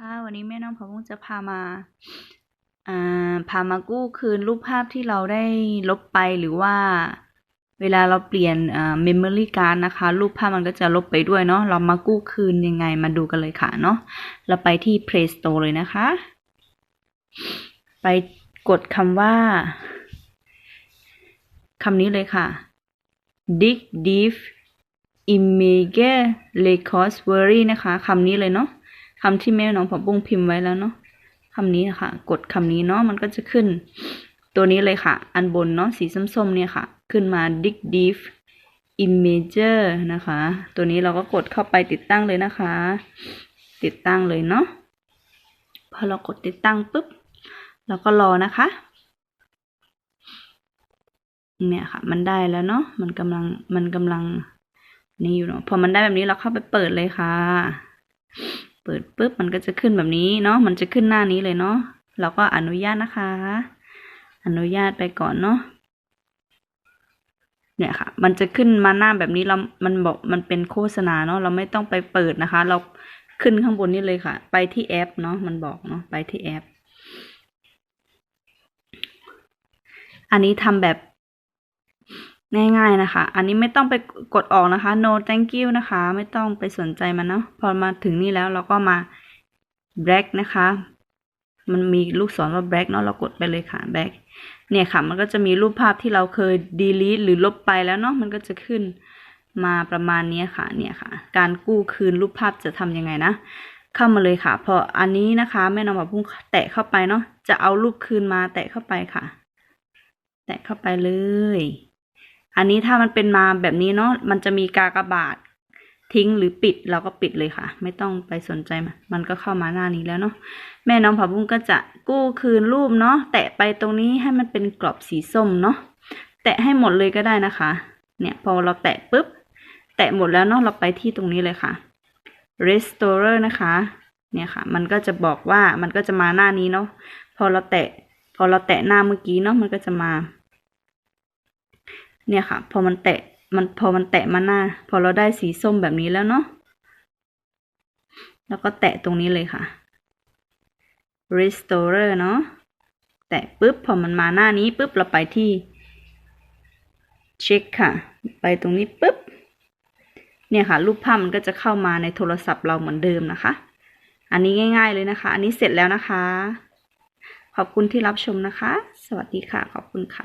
ค่ะวันนี้แม่น้องผักบุ้งจะพามาอ่าพามากู้คืนรูปภาพที่เราได้ลบไปหรือว่าเวลาเราเปลี่ยนอ่า memory card นะคะ รูปภาพมันก็จะลบไปด้วยเนาะเรามากู้คืนยังไงมาดูกันเลยค่ะเนาะเราไปที่ Play Store เลยนะคะ ไปกดคำว่าคำนี้เลยค่ะ dig deep image recovery นะคะคำนี้เลยเนาะ คำที่แม่น้องผักบุ้งพิมพ์ไว้แล้วเนาะคำนี้นะคะกดคำนี้เนาะมันก็จะขึ้น ตัวนี้เลยค่ะ อันบนเนาะสีส้มๆเนี่ยค่ะ ขึ้นมา dig deep imager นะคะ ตัวนี้เราก็กดเข้าไปติดตั้งเลยนะคะ ติดตั้งเลยเนาะพอเรากดติดตั้งปุ๊บเราก็รอนะคะเนี่ยค่ะ มันได้แล้วเนาะมันกำลังมันกำลังนี่อยู่เนาะพอมันได้แบบนี้เราเข้าไปเปิดเลยค่ะ เปิดปุ๊บมันก็จะขึ้นแบบนี้เนาะ มันจะขึ้นหน้านี้เลยเนาะ เราก็อนุญาตนะคะ อนุญาตไปก่อนเนาะ เนี่ยค่ะ มันจะขึ้นมาหน้าแบบนี้เรา มันบอก มันเป็นโฆษณาเนาะ เราไม่ต้องไปเปิดนะคะ เราขึ้นข้างบนนี่เลยค่ะ ไปที่แอปเนาะ มันบอกเนาะ ไปที่แอป อันนี้ทำแบบ ง่ายๆนะคะ อันนี้ไม่ต้องไปกดออกนะคะ no thank you นะคะ ไม่ต้องไปสนใจมันเนาะ พอมาถึงนี่แล้วเราก็มา black นะคะ มันมีลูกศรว่า black เนาะ เรากดไปเลยค่ะ black เนี่ยค่ะ มันก็จะมีรูปภาพที่เราเคย delete หรือลบไปแล้วเนาะ มันก็จะขึ้นมาประมาณนี้ค่ะ เนี่ยค่ะ การกู้คืนรูปภาพจะทำยังไงนะ เข้ามาเลยค่ะ พออันนี้นะคะ แม่น้องแบบพุ่งแตะเข้าไปเนาะ จะเอารูปคืนมาแตะเข้าไปค่ะ แตะเข้าไปเลย อันนี้ถ้ามันเป็นมาแบบนี้เนาะมันจะมีกากบาททิ้งหรือปิดเราก็ปิดเลยค่ะ ไม่ต้องไปสนใจมันมันก็เข้ามาหน้านี้แล้วเนาะแม่น้องผักบุ้งก็จะกู้คืนรูปเนาะแตะไปตรงนี้ให้มันเป็นกรอบสีส้มเนาะแตะให้หมดเลยก็ได้นะคะ เนี่ยพอเราแตะปุ๊บ แตะหมดแล้วเนาะเราไปที่ตรงนี้เลยค่ะ restorer นะคะ เนี่ยค่ะ มันก็จะบอกว่ามันก็จะมาหน้านี้เนาะพอเราแตะ พอเราแตะหน้าเมื่อกี้เนาะมันก็จะมา เนี่ยค่ะ พอมันแตะมันพอมันแตะมาหน้า พอเราได้สีส้มแบบนี้แล้วเนาะแล้วก็แตะตรงนี้เลยค่ะ restorer เนาะแตะปุ๊บพอมันมาหน้านี้ปุ๊บเราไปที่เช็คค่ะ ไปตรงนี้ปุ๊บเนี่ยค่ะ รูปภาพมันก็จะเข้ามาในโทรศัพท์เราเหมือนเดิมนะคะ อันนี้ง่าย ๆเลยนะคะ อันนี้เสร็จแล้วนะคะ ขอบคุณที่รับชมนะคะ สวัสดีค่ะ ขอบคุณค่ะ